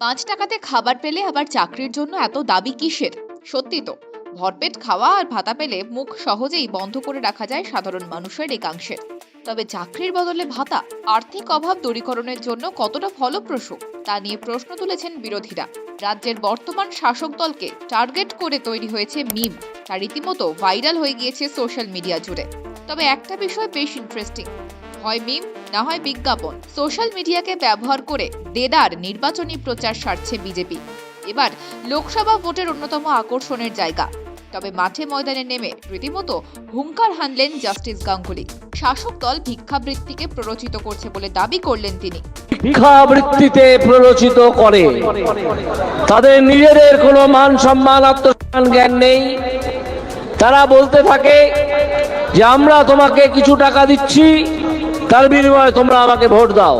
পাঁচ টাকাতে খাবার পেলে আবার চাকরির জন্য এত দাবি কিসের? সত্যি তো, ভরপেট খাওয়া আর ভাতা পেলে মুখ সহজেই বন্ধ করে রাখা যায় সাধারণ মানুষের একাংশের তবে চাকরির বদলে ভাতা, আর্থিক অভাব দূরীকরণের জন্য কতটা ফলপ্রসূ, তা নিয়ে প্রশ্ন তুলেছেন বিরোধীরা। রাজ্যের বর্তমান শাসক দলকে টার্গেট করে তৈরি হয়েছে মিম, তা রীতিমতো ভাইরাল হয়ে গিয়েছে সোশ্যাল মিডিয়া জুড়ে। তবে একটা বিষয় বেশ ইন্টারেস্টিং হয় মিম, না হয় বিজ্ঞাপন। সোশ্যাল মিডিয়াকে ব্যবহার করে দেদার নির্বাচনী প্রচার সারছে বিজেপি। এবার লোকসভা ভোটের অন্যতম আকর্ষণের জায়গা। তবে মাঠে ময়দানে নেমে রীতিমতো হুঙ্কার হানলেন জাস্টিস গাঙ্গুলি। শাসক দল ভিক্ষাবৃত্তিকে প্ররোচিত করছে বলে দাবি করলেন তিনি। ভিক্ষাবৃত্তিতে প্ররোচিত করে। তাদের নিজেদের কোনো মান সম্মান, আত্মসম্মান, জ্ঞান নেই। তারা বলতে থাকে যে, আমরা তোমাকে কিছু টাকা দিচ্ছি তার বিনিময়ে তোমরা আমাকে ভোট দাও